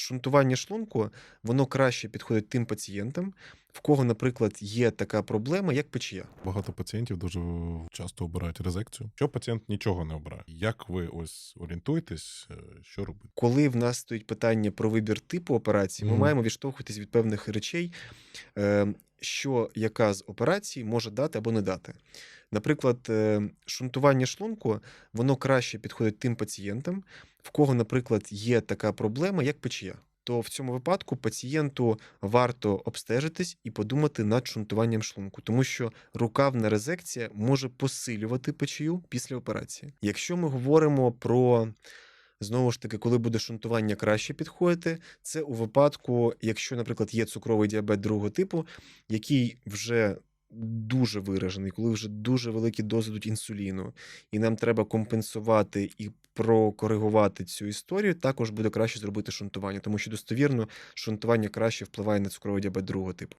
шунтування шлунку воно краще підходить тим пацієнтам, в кого, наприклад, є така проблема, як печія. Багато пацієнтів дуже часто обирають резекцію. Що пацієнт нічого не обирає. Як ви ось орієнтуєтесь, е, що робити? Коли в нас стоїть питання про вибір типу операції, ми mm. маємо відштовхуватись від певних речей, е, що яка з операцій може дати або не дати. Наприклад, е, шунтування шлунку воно краще підходить тим пацієнтам, в кого, наприклад, є така проблема, як печія. То в цьому випадку пацієнту варто обстежитись і подумати над шунтуванням шлунку, тому що рукавна резекція може посилювати печію після операції. Якщо ми говоримо про Знову ж таки, коли буде шунтування краще підходити, це у випадку, якщо, наприклад, є цукровий діабет другого типу, який вже дуже виражений, коли вже дуже великі дози йдуть інсуліну, і нам треба компенсувати і прокоригувати цю історію, також буде краще зробити шунтування, тому що достовірно шунтування краще впливає на цукровий діабет другого типу.